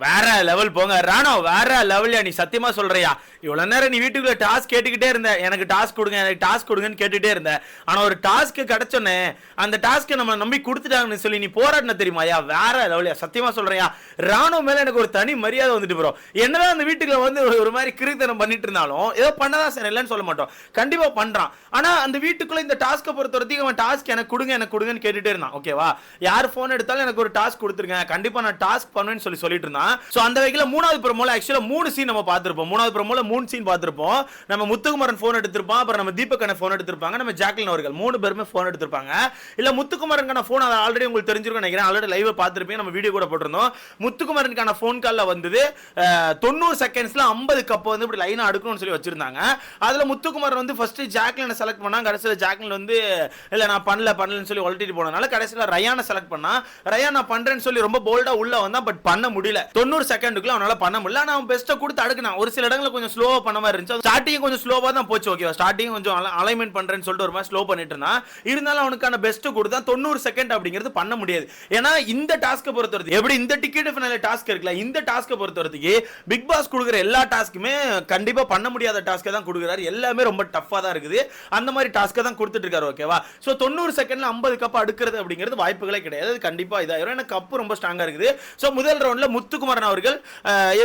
வேற லெவல் போங்க. ராணோ வேற லெவல்யா நீ சத்தியமா சொல்றியா? இவ்வளவு நேரம் நீ வீட்டுக்குள்ள டாஸ்க் கேட்டுக்கிட்டே இருந்த. எனக்கு டாஸ்க் கொடுங்க எனக்கு டாஸ்க் கொடுங்கன்னு கேட்டுட்டே இருந்த. ஆனா ஒரு டாஸ்க் கிடைச்சோன்னே அந்த டாஸ்க்கை நம்ம நம்பி கொடுத்துட்டாங்கன்னு சொல்லி நீ போராடின தெரியுமாயா வேற லெவலியா சத்தியமா சொல்றியா ராணுவ மேல எனக்கு ஒரு தனி மரியாதை வந்துட்டு போகிறோம் என்னதான் அந்த வீட்டுக்குள்ள வந்து ஒரு- ஒரு மாதிரி கிருத்தனம் பண்ணிட்டு இருந்தாலும் ஏதோ பண்ணதான் சார் இல்லைன்னு சொல்ல மாட்டோம். கண்டிப்பா பண்றான். ஆனா அந்த வீட்டுக்குள்ள இந்த டாஸ்க்கை பொறுத்த வரைக்கும் அவன் டாஸ்க் எனக்கு கொடுங்க எனக்கு கொடுங்கன்னு கேட்டுட்டே இருந்தான். ஓகேவா யார் போன் எடுத்தாலும் எனக்கு ஒரு டாஸ்க் கொடுத்துருங்க. கண்டிப்பா நான் டாஸ்க் பண்ணுவேன்னு சொல்லி சொல்லிட்டு இருந்தான். சோ அந்த வகையில் மூணாவது ப்ரோமோல ஆக்சுவலா மூணு சீன் நம்ம பார்த்துருப்போம். மூணாவது ப்ரோமோல மூணு சீன் பார்த்துருப்போம். நம்ம முத்துக்குமரன் ஃபோன் எடுத்திருப்பான் அப்புறம் நம்ம தீபக்கான ஃபோன் எடுத்திருப்பாங்க நம்ம ஜாக்லின் அவர்கள் மூணு பேருமே ஃபோன் எடுத்திருப்பாங்க. இல்லை முத்துக்குமரனுக்கான ஃபோன் அதை ஆல்ரெடி உங்களுக்கு தெரிஞ்சிருக்கும் நினைக்கிறேன். ஆல்ரெடி லைவ் பார்த்துருப்பேன் நம்ம வீடியோ கூட போட்டிருந்தோம். முத்துக்குமரனுக்கான ஃபோன் காலில் வந்தது தொண்ணூறு செகண்ட்ஸில் ஐம்பது கப் வந்து இப்படி லைனாக அடுக்கணும்னு சொல்லி வச்சிருந்தாங்க. அதில் முத்துக்குமரன் வந்து ஃபர்ஸ்ட் ஜாக்லினை செலக்ட் பண்ணால் கடைசியில் ஜாக்லின் வந்து இல்லை நான் பண்ணல பண்ணலன்னு சொல்லி ஒழட்டிட்டு போனதுனால கடைசியில் ரயானை செலக்ட் பண்ணா ரயான் நான் பண்ணுறேன்னு சொல்லி ரொம்ப போல்டாக உள்ளே வந்தான் பட் பண்ண முடியல. தொண்ணூறு செகண்டுக்குள்ள அவனால் பண்ண முடியல. ஆனால் அவன் பெஸ்ட்டை கொடுத்து அடுக்கினான். ஒரு சில இடங்களில் கொஞ்சம் ஸ்லோவா பண்ண மாதிரி இருந்துச்சு. ஸ்டார்டிங் கொஞ்சம் ஸ்லோவா தான் போச்சு ஓகேவா ஸ்டார்டிங் கொஞ்சம் அலைன்மெண்ட் பண்றேன்னு சொல்லிட்டு ஒரு மாதிரி ஸ்லோ பண்ணிட்டு இருந்தான் இருந்தாலும் அவனுக்கான பெஸ்ட் கொடுத்தா தொண்ணூறு செகண்ட் அப்படிங்கிறது பண்ண முடியாது. ஏன்னா இந்த டாஸ்க்கை பொறுத்தவரைக்கும் எப்படி இந்த டிக்கெட் ஃபினால டாஸ்க் இருக்குல்ல இந்த டாஸ்க்கை பொறுத்தவரைக்கு பிக் பாஸ் கொடுக்குற எல்லா டாஸ்க்குமே கண்டிப்பா பண்ண முடியாத டாஸ்க்கை தான் கொடுக்குறாரு. எல்லாமே ரொம்ப டஃப்பாக தான் இருக்குது. அந்த மாதிரி டாஸ்க்கை தான் கொடுத்துட்டு இருக்காரு ஓகேவா ஸோ தொண்ணூறு செகண்ட்ல ஐம்பது கப் அடுக்கிறது அப்படிங்கிறது வாய்ப்புகளே கிடையாது. கண்டிப்பா இதாயிரும். ஏன்னா கப்பு ரொம்ப ஸ்ட்ராங்கா இருக்குது. ஸோ முதல் ரவுண்ட்ல முத்துக்குமரன் அவர்கள்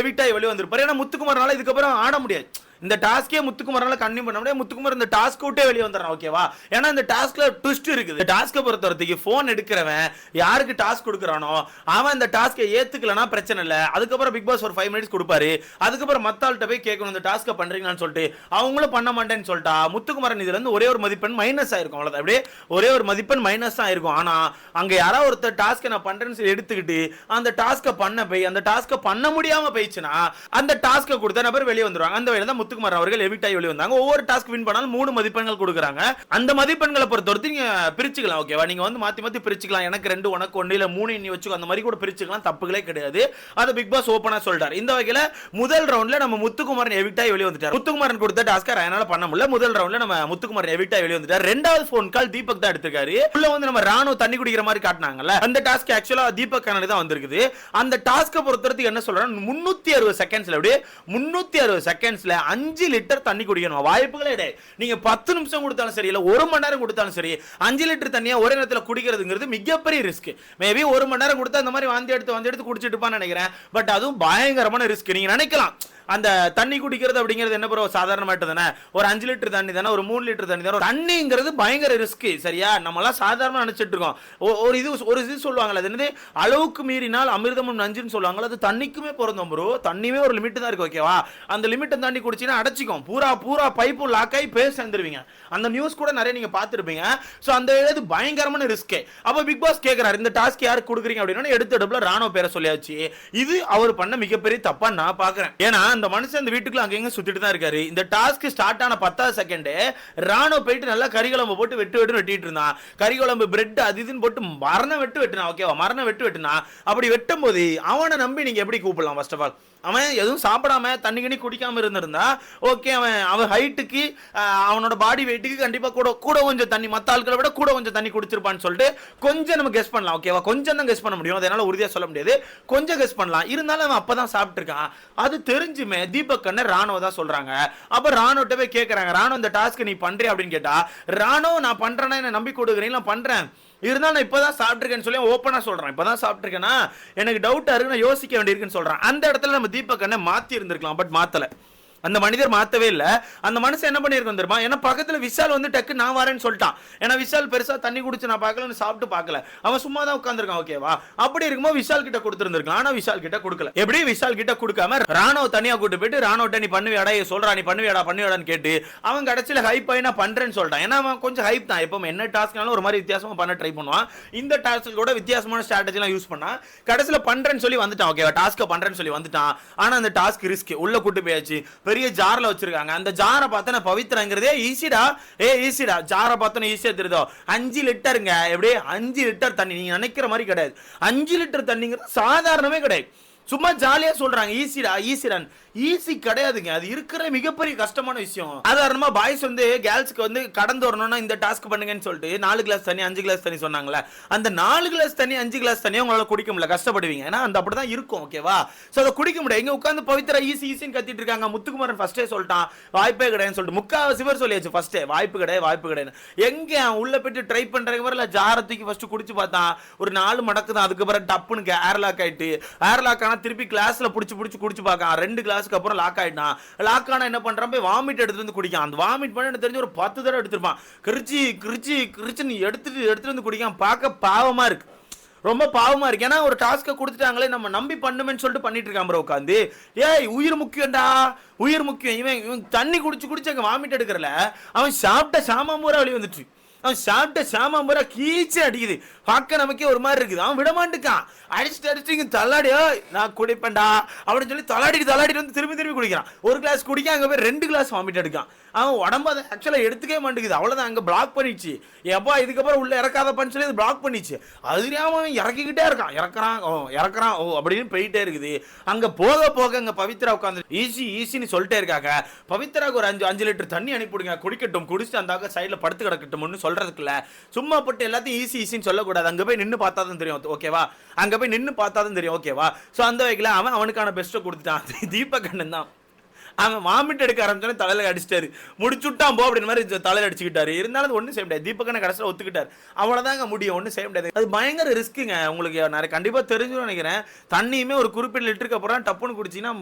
எவிட்டா வெளியே வந்திருப்பாரு ஏன்னா முத்துக்குமரனால இதுக்கப்புறம் ஆட முடியாது இந்த டாஸ்கே முத்துக்குமரால கண்டினியூ பண்ண முடியாது. முத்துக்குமர் இந்த டாஸ்க் விட்டே வெளியே வந்துடுறான் ஓகேவா ஏன்னா இந்த டாஸ்க்ல ட்விஸ்ட் இருக்குது. டாஸ்க்கை பொறுத்த ஃபோன் எடுக்கிறவன் யாருக்கு டாஸ்க் கொடுக்குறானோ அவன் இந்த டாஸ்க்கை ஏத்துக்கலனா பிரச்சனை இல்லை. அதுக்கப்புறம் பிக் பாஸ் ஒரு ஃபைவ் மினிட்ஸ் கொடுப்பாரு. அதுக்கப்புறம் மத்த ஆள்கிட்ட போய் கேட்கணும் இந்த டாஸ்க்கை பண்றீங்களான்னு சொல்லிட்டு. அவங்களும் பண்ண மாட்டேன்னு சொல்லிட்டா முத்துக்குமரன் இதுல இருந்து ஒரே ஒரு மதிப்பெண் மைனஸ் ஆயிருக்கும் அவ்வளவுதான். அப்படியே ஒரே ஒரு மதிப்பெண் மைனஸ் தான் இருக்கும் ஆனா அங்க யாராவது ஒருத்தர் டாஸ்க்கை நான் பண்றேன்னு சொல்லி எடுத்துக்கிட்டு அந்த டாஸ்க்கை பண்ண போய் அந்த டாஸ்க்கை பண்ண முடியாம போயிடுச்சுன்னா அந்த டாஸ்க்கை கொடுத்த நபர் வெளியே வந்துருவாங்க. அந்த வழியில தான் முத்துக்குமார் அவர்கள் எவிட் ஆகி வெளியே வந்தாங்க ஒவ்வொரு டாஸ்க் வின் பண்ணாலும் மூணு மதிப்பெண்கள் கொடுக்குறாங்க. அந்த மதிப்பெண்களை பொறுத்தவரைக்கும் நீங்க பிரிச்சுக்கலாம் ஓகேவா நீங்க வந்து மாத்தி மாத்தி பிரிச்சுக்கலாம். எனக்கு ரெண்டு உனக்கு ஒன்று இல்ல மூணு நீ வச்சுக்கோ. அந்த மாதிரி கூட பிரிச்சுக்கலாம். தப்புகளே கிடையாது. அது பிக் பாஸ் ஓப்பனா சொல்லிட்டாரு இந்த வகையில முதல் ரவுண்ட்ல நம்ம முத்துக்குமாரன் எவிட் ஆகி வெளியே வந்துட்டார் முத்துக்குமாரன் கொடுத்த டாஸ்க்கை என்னால் பண்ண முடியல. முதல் ரவுண்ட்ல நம்ம முத்துக்குமாரன் எவிட் ஆகி வெளியே வந்துட்டார் ரெண்டாவது ஃபோன் கால் தீபக் தான் எடுத்திருக்காரு. உள்ள வந்து நம்ம ராணுவ தண்ணி குடிக்கிற மாதிரி காட்டினாங்கல்ல. அந்த டாஸ்க் ஆக்சுவலா தீபக் கண்ணனு தான் வந்திருக்குது. அந்த டாஸ்க்கை பொறுத்தவரைக்கும் என்ன சொல்றாங்க முன்னூத்தி அறுபது செகண்ட்ஸ்ல அப்படியே முன்னூத்தி அறுபது செகண்ட்ஸ்ல அஞ்சு லிட்டர் தண்ணி குடிக்கணும். வாய்ப்புகளே கிடையாது. நீங்க பத்து நிமிஷம் கொடுத்தாலும் சரி இல்ல ஒரு மணி நேரம் கொடுத்தாலும் சரி அஞ்சு லிட்டர் தண்ணியை ஒரே நேரத்துல குடிக்கிறதுங்கிறது மிகப்பெரிய ரிஸ்க் மேபி ஒரு மணி நேரம் கொடுத்தா அந்த மாதிரி வாந்தி எடுத்து வாந்தி எடுத்து குடிச்சிட்டு நினைக்கிறேன். பட் அதுவும் பயங்கரமான ரிஸ்க் நீங்க நினைக்கலாம். அந்த தண்ணி குடிக்கிறது அப்படிங்கிறது என்ன ப்ரோ சாதாரணமாட்டு தானே ஒரு அஞ்சு லிட்டர் தண்ணி தானே ஒரு மூணு லிட்டர் தண்ணி தானே தண்ணிங்கிறது பயங்கர ரிஸ்க் சரியா? நம்மலாம் சாதாரணமாக நினச்சிட்டு இருக்கோம். ஒரு இது ஒரு இது சொல்லுவாங்கல்ல அது என்னது? அளவுக்கு மீறினால் அமிர்தமும் நஞ்சுன்னு சொல்லுவாங்களா அது தண்ணிக்குமே பிறந்தோம் ப்ரோ தண்ணியுமே ஒரு லிமிட் தான் இருக்கு ஓகேவா அந்த லிமிட்டை தாண்டி குடிச்சீங்கன்னா அடைச்சிக்கும். பூரா பூரா பைப்பும் லாக் ஆகி பேர் சேர்ந்துருவீங்க அந்த நியூஸ் கூட நிறைய நீங்கள் பார்த்துருப்பீங்க. ஸோ அந்த இது பயங்கரமான ரிஸ்க் அப்போ பிக் பாஸ் கேட்குறாரு இந்த டாஸ்க் யாருக்கு கொடுக்குறீங்க? அப்படின்னா எடுத்த எடுப்பில் ராணுவ பேரை சொல்லியாச்சு. இது அவர் பண்ண மிகப்பெரிய தப்பாக நான் பார்க்குறேன் ஏன்னா அந்த மனுஷன் இந்த வீட்டுக்குள்ள அங்கங்க சுத்திட்டு தான் இருக்காரு. இந்த டாஸ்க் ஸ்டார்ட் ஆன பத்தாவது செகண்டு ராணுவ போயிட்டு நல்லா கறிக்குழம்பு போட்டு வெட்டு வெட்டு வெட்டிட்டு இருந்தான். கறிக்குழம்பு பிரெட் அது இதுன்னு போட்டு மரணம் வெட்டு வெட்டினா ஓகேவா மரணம் வெட்டு வெட்டினா அப்படி வெட்டும் போது அவனை நம்பி நீங்க எப்படி கூப்பிடலாம் ஃபர்ஸ்ட் ஆஃப் ஆல் அவன் எதுவும் சாப்பிடாம தண்ணி கண்ணி குடிக்காம இருந்திருந்தா ஓகே அவன் அவன் ஹைட்டுக்கு அவனோட பாடி வெயிட்டுக்கு கண்டிப்பா கூட கூட கொஞ்சம் தண்ணி மத்த ஆட்களை விட கூட கொஞ்சம் தண்ணி குடிச்சிருப்பான்னு சொல்லிட்டு கொஞ்சம் நம்ம கெஸ் பண்ணலாம் ஓகேவா கொஞ்சம் தான் கெஸ் பண்ண முடியும். அதனால உறுதியா சொல்ல முடியாது. கொஞ்சம் கெஸ் பண்ணலாம். இருந்தாலும் அவன் அப்பதான் சாப்பிட்ருக்கான் அது தெரிஞ்சுமே தீபக் கண்ணை ராணுவ தான் சொல்றாங்க. அப்ப ராணுவட்ட போய் ராணுவ இந்த டாஸ்க் நீ பண்ணுறியா அப்படின்னு கேட்டா ராணுவ நான் பண்றேன்னா என்ன நம்பி கொடுக்குறீங்களா பண்றேன். இருந்தாலும் நான் இப்பதான் சாப்பிட்ருக்கேன்னு சொல்லி சொல்கிறேன் இப்போ தான் சாப்பிட்ருக்கேன்னா எனக்கு டவுட்டாக இருக்கு நான் யோசிக்க வேண்டியிருக்குன்னு சொல்கிறேன் அந்த இடத்துல நம்ம தீபக் அண்ணன் மாற்றி இருந்திருக்கலாம் பட் மாற்றலை அந்த மனிதர் மாத்தவே இல்ல. அந்த மனுஷன் என்ன பண்ணிருக்கோம் தெரியுமா? ஏன்னா பக்கத்துல விஷால் வந்து டக்கு நான் வரேன்னு சொல்லிட்டான். ஏன்னா விஷால் பெருசா தண்ணி குடிச்சு நான் பார்க்கலன்னு சாப்பிட்டு பார்க்கல. அவன் சும்மா தான் உட்காந்துருக்கான் ஓகேவா அப்படி இருக்கும்போது விஷால் கிட்ட கொடுத்துருந்துருக்கலாம். ஆனா விஷால் கிட்ட கொடுக்கல. எப்படி விஷால் கிட்ட கொடுக்காம ராணுவ தனியா கூட்டு போயிட்டு ராணுவட்ட நீ பண்ணுவியாடா சொல்றா நீ பண்ணுவியாடா பண்ணுவியாடான்னு கேட்டு அவன் கடைசியில ஹைப் ஆகி நான் பண்றேன்னு சொல்லிட்டான். ஏன்னா அவன் கொஞ்சம் ஹைப் தான். எப்போ என்ன டாஸ்க்னாலும் ஒரு மாதிரி வித்தியாசமா பண்ண ட்ரை பண்ணுவான். இந்த டாஸ்க் கூட வித்தியாசமான ஸ்ட்ராட்டஜி எல்லாம் யூஸ் பண்ணா கடைசியில பண்றேன்னு சொல்லி வந்துட்டான் ஓகேவா டாஸ்க்கை பண்றேன்னு சொல்லி வந்துட்டான். ஆனா அந்த டாஸ்க் ரிஸ்க் உள்ள கூட்டு போயாச்சு. பெரிய ஜாரில் வச்சிருக்காங்க. அந்த ஜாரை பார்த்தா நான் பவித்ரங்கிறதே ஈஸிடா ஏ ஈஸிடா ஜாரை பார்த்தா ஈஸியாக தெரியுதோ? அஞ்சு லிட்டருங்க. எப்படியே அஞ்சு லிட்டர் தண்ணி. நீங்கள் நினைக்கிற மாதிரி கிடையாது. அஞ்சு லிட்டர் தண்ணிங்கிறது சாதாரணமே கிடையாது. சும்மா ஜாலியா சொல்றாங்க. ஈஸிடா ஈஸிடான் ஈஸி கிடையாதுங்க. அது இருக்கிற மிகப்பெரிய கஷ்டமான விஷயம். சாதாரணமா பாய்ஸ் வந்து கேர்ள்ஸ்க்கு வந்து கடந்து வரணும்னா இந்த டாஸ்க் பண்ணுங்கன்னு சொல்லிட்டு நாலு கிளாஸ் தண்ணி அஞ்சு கிளாஸ் தண்ணி சொன்னாங்களே அந்த நாலு கிளாஸ் தண்ணி அஞ்சு கிளாஸ் தண்ணி உங்களால குடிக்க முடியல. கஷ்டப்படுவீங்க. ஏன்னா அந்த அப்படிதான் இருக்கும் ஓகேவா ஸோ அதை குடிக்க முடியாது இங்க உட்காந்து பவித்ரா ஈஸி ஈஸின்னு கத்திட்டு இருக்காங்க. முத்துக்குமாரன் ஃபர்ஸ்டே சொல்லிட்டான். வாய்ப்பே கிடையாதுன்னு சொல்லிட்டு. முக்காவாசி பேர் சொல்லியாச்சு ஃபர்ஸ்டே வாய்ப்பு கிடையாது வாய்ப்பு கிடையாது. எங்க உள்ள போயிட்டு ட்ரை பண்றதுக்கு வரல ஜார தூக்கி ஃபர்ஸ்ட் குடிச்சு பார்த்தான். ஒரு நாலு மடக்கு தான் அதுக்கப்புறம் டப்புன்னு ஏர்லாக் ஆயிட்டு. ஏர்லாக் ஆனா திருப்பி கிளாஸ்ல புடிச்சு பிடிச்சி குடிச்சு பார்க்கான் ரெண்டு கிளாஸ்க்கு அப்புறம் லாக் ஆயிட்டான் லாக் ஆனா என்ன பண்ணுறான் போய் வாமிட் எடுத்துட்டு வந்து குடிக்கான். அந்த வாமிட் பண்ணி எனக்கு தெரிஞ்சு ஒரு பத்து தடவை எடுத்துருப்பான். கிரிச்சி கிரிச்சி கிரிச்சின்னு எடுத்துட்டு எடுத்துட்டு வந்து குடிக்கான். பார்க்க பாவமா இருக்கு. ரொம்ப பாவமா இருக்கு. ஏன்னா ஒரு டாஸ்க்கை கொடுத்துட்டாங்களே நம்ம நம்பி பண்ணுமேன்னு சொல்லிட்டு பண்ணிட்டு இருக்கான் ப்ரோ உட்காந்து ஏய் உயிர் முக்கியம்டா. உயிர் முக்கியம். இவன் இவன் தண்ணி குடிச்சு குடிச்சு அங்கே வாமிட் எடுக்கிறல. அவன் சாப்பிட்ட சாமான் பூரா வெளியே வந்துட்டு அவன் சாப்பிட்ட சாமான் பூரா கீச்சு அடிக்குது. பார்க்க நமக்கே ஒரு மாதிரி இருக்குது. அவன் விடமாட்டுக்கான். அடிச்சுட்டு அடிச்சுட்டு இங்க நான் குடிப்பேன்டா. அப்படின்னு சொல்லி தள்ளாடிட்டு தள்ளாடிட்டு வந்து திரும்பி திரும்பி குடிக்கிறான். ஒரு கிளாஸ் குடிக்க அங்கே போய் ரெண்டு கிளாஸ் வாமிட் எடுக்கான். அவன் உடம்பு அதை ஆக்சுவலாக எடுத்துக்கவே மாட்டேங்குது. அவ்வளோதான் அங்கே பிளாக் பண்ணிச்சு. எப்பா இதுக்கப்புறம் உள்ளே இறக்காதப்பான்னு சொல்லி அது பிளாக் பண்ணிச்சு. அது அவன் இறக்கிக்கிட்டே இருக்கான். இறக்குறான் ஓ இறக்குறான் ஓ அப்படின்னு போயிட்டே இருக்குது. அங்கே போக போக அங்கே பவித்ரா உட்காந்து ஈஸி ஈஸின்னு சொல்லிட்டே இருக்காங்க. பவித்ராவுக்கு ஒரு அஞ்சு அஞ்சு லிட்டர் தண்ணி அனுப்பிவிடுங்க. குடிக்கட்டும் குடிச்சு அந்த சைடில் படுத்து கிடக்கட்டும்னு சொல்கிறதுக்குல சும்மா போட்டு எல்லாத்தையும் ஈஸி ஈஸின்னு சொல்லக்கூடாது. அங்கே போய் நின்று பார்த்தா தான் தெரியும். ஓகேவா அங்கே போய் நின்று பார்த்தா தான் தெரியும். ஓகேவா ஸோ அந்த வகையில் அவன் அவனுக்கான பெஸ்ட்டை கொடுத்துட்டான். தீபகண்ணன் தான். அவன் வாமிட் எடுக்க ஆரம்பிச்சோன்னே தலையில அடிச்சிட்டாரு. முடிச்சுட்டான் போ அப்படின்னு மாதிரி ஜ- தலையில அடிச்சுக்கிட்டாரு. இருந்தாலும் அது ஒன்றும் செய்ய முடியாது. தீபக்கனை கடைசியில் ஒத்துக்கிட்டாரு. அவ்வளோதாங்க முடியும். ஒன்றும் செய்ய முடியாது. அது பயங்கர ரிஸ்க்குங்க உங்களுக்கு நிறைய கண்டிப்பாக தெரிஞ்சுன்னு நினைக்கிறேன். தண்ணியுமே ஒரு குறிப்பிட்ட லிட்டருக்கு அப்புறம் டப்புன்னு குடிச்சிங்கன்னா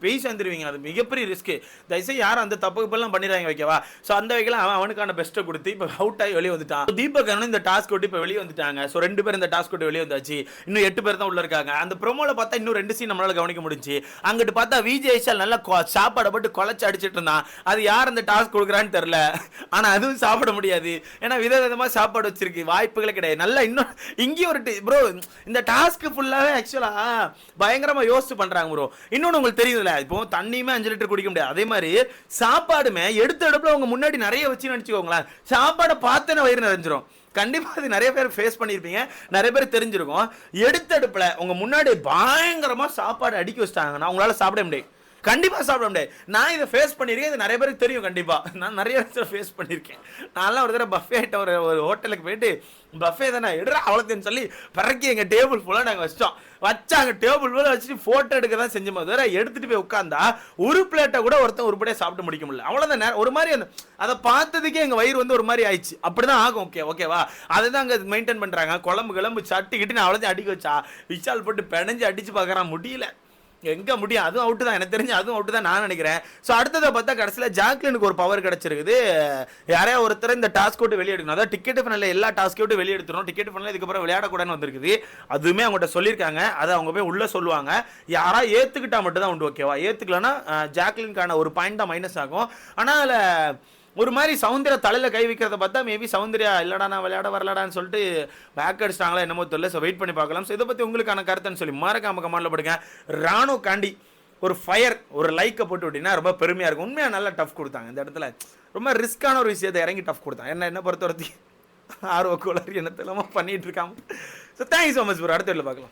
பெய் சேர்ந்துருவீங்க. அது மிகப்பெரிய ரிஸ்க்கு தயவுசெய்து யாரும் அந்த தப்பு இப்பெல்லாம் பண்ணிடுறாங்க வைக்கவா ஸோ அந்த வகையில் அவன் அவனுக்கான பெஸ்ட்டை கொடுத்து இப்போ அவுட் ஆகி வெளியே வந்துட்டான். தீபகனும் இந்த டாஸ்க் விட்டு இப்போ வெளியே வந்துட்டாங்க. ஸோ ரெண்டு பேர் இந்த டாஸ்க் விட்டு வெளியே வந்தாச்சு. இன்னும் எட்டு பேர் தான் உள்ள இருக்காங்க. அந்த ப்ரோமோவில் பார்த்தா இன்னும் ரெண்டு சீன் நம்மளால் கவனிக்க முடிஞ்சு. அங்கிட்டு பார்த்தா விஜய் விஷால் நல்லா சாப்பாடை போட்டு குழச்சி அடிச்சிட்டு இருந்தான். அது யார் அந்த டாஸ்க் கொடுக்குறான்னு தெரில ஆனால் அதுவும் சாப்பிட முடியாது. ஏன்னா விதவிதமா சாப்பாடு வச்சிருக்கு. வாய்ப்புகளே கிடையாது. நல்லா இன்னும் இங்கேயும் ஒரு ப்ரோ இந்த டாஸ்க் ஃபுல்லாகவே ஆக்சுவலாக பயங்கரமாக யோசிச்சு பண்ணுறாங்க ப்ரோ இன்னொன்று உங்களுக்கு தெரியுதுல்ல இப்போ தண்ணியுமே அஞ்சு லிட்டர் குடிக்க முடியாது. அதே மாதிரி சாப்பாடுமே எடுத்த இடத்துல அவங்க முன்னாடி நிறைய வச்சு நினச்சிக்கோங்களேன். சாப்பாடை பார்த்தேன்னு வயிறு நிறைஞ்சிரும். கண்டிப்பாக அது நிறைய பேர் ஃபேஸ் பண்ணியிருப்பீங்க. நிறைய பேர் தெரிஞ்சிருக்கும். எடுத்த உங்கள் முன்னாடி பயங்கரமாக சாப்பாடு அடுக்கி வச்சிட்டாங்கன்னா உங்களால் சாப்பிட முடியும் கண்டிப்பாக சாப்பிட முடியாது. நான் இதை ஃபேஸ் பண்ணியிருக்கேன். இது நிறைய பேருக்கு தெரியும் கண்டிப்பாக நான் நிறைய இடத்துல ஃபேஸ் பண்ணியிருக்கேன். நான்லாம் ஒரு தடவை பஃபே ஐட்டம் ஒரு ஒரு ஹோட்டலுக்கு போயிட்டு பஃபே தானே எடுறா அவ்வளோத்தையும் சொல்லி பிறக்கி எங்கள் டேபிள் ஃபுல்லாக நாங்கள் வச்சிட்டோம். வச்சாங்க டேபிள் ஃபுல்லாக வச்சுட்டு ஃபோட்டோ எடுக்க தான் செஞ்சோம். தவிர எடுத்துகிட்டு போய் உட்காந்தா ஒரு பிளேட்டை கூட ஒருத்தன் உருப்படியாக சாப்பிட முடிக்க முடியல. அவ்வளோதான் நேரம் ஒரு மாதிரி அந்த அதை பார்த்ததுக்கே எங்கள் வயிறு வந்து ஒரு மாதிரி ஆயிடுச்சு. அப்படி தான் ஆகும். ஓகே ஓகேவா அதை தான் அங்கே மெயின்டைன் பண்ணுறாங்க குழம்பு கிளம்பு சட்டிக்கிட்டு நான் அவ்வளோத்தையும் அடிக்க வச்சா. விஷால் போட்டு பிணைஞ்சு அடித்து பார்க்குறான். முடியல. எங்க முடியும்? அதுவும் அவுட்டு தான். எனக்கு தெரிஞ்சு அதுவும் அவுட்டு தான் நான் நினைக்கிறேன். ஸோ அடுத்ததை பார்த்தா கடைசியில் ஜாக்லினுக்கு ஒரு பவர் கிடைச்சிருக்குது. யாரையா ஒருத்தர் இந்த டாஸ்க் விட்டு வெளியே எடுக்கணும் அதாவது டிக்கெட் ஃபனில் எல்லா டாஸ்க் விட்டு வெளியே எடுத்துரும் டிக்கெட் ஃபனில் இதுக்கப்புறம் விளையாடக்கூடாதுன்னு வந்திருக்குது. அதுவுமே அவங்ககிட்ட சொல்லியிருக்காங்க. அதை அவங்க போய் உள்ளே சொல்லுவாங்க. யாரா ஏற்றுக்கிட்டா மட்டும் தான் உண்டு ஓகேவா ஏற்றுக்கலன்னா ஜாக்லினுக்கான ஒரு பாயிண்ட் தான் மைனஸ் ஆகும். ஆனால் அதில் ஒரு மாதிரி சவுந்தர்யா தலையில் கை வைக்கிறத பார்த்தா மேபி சவுந்தர்யா இல்லைடா நான் விளையாட வரலடான்னு சொல்லிட்டு பேக் அடிச்சிட்டாங்களா என்னமோ தெரியல. ஸோ வெயிட் பண்ணி பார்க்கலாம். ஸோ இதை பற்றி உங்களுக்கான கருத்துன்னு சொல்லி மறக்காம கமாண்டில் படுங்க. ராணு காண்டி ஒரு ஃபயர் ஒரு லைக்கை போட்டு விட்டிங்கன்னா ரொம்ப பெருமையாக இருக்கும். உண்மையாக நல்லா டஃப் கொடுத்தாங்க. இந்த இடத்துல ரொம்ப ரிஸ்க்கான ஒரு விஷயத்தை இறங்கி டஃப் கொடுத்தாங்க என்ன என்ன பொறுத்த ஆர்வ கோளாறு என்னத்தெல்லாமோ பண்ணிகிட்டு இருக்காங்க. So thank you so much bro அடுத்த வீட்டில் பார்க்கலாம்.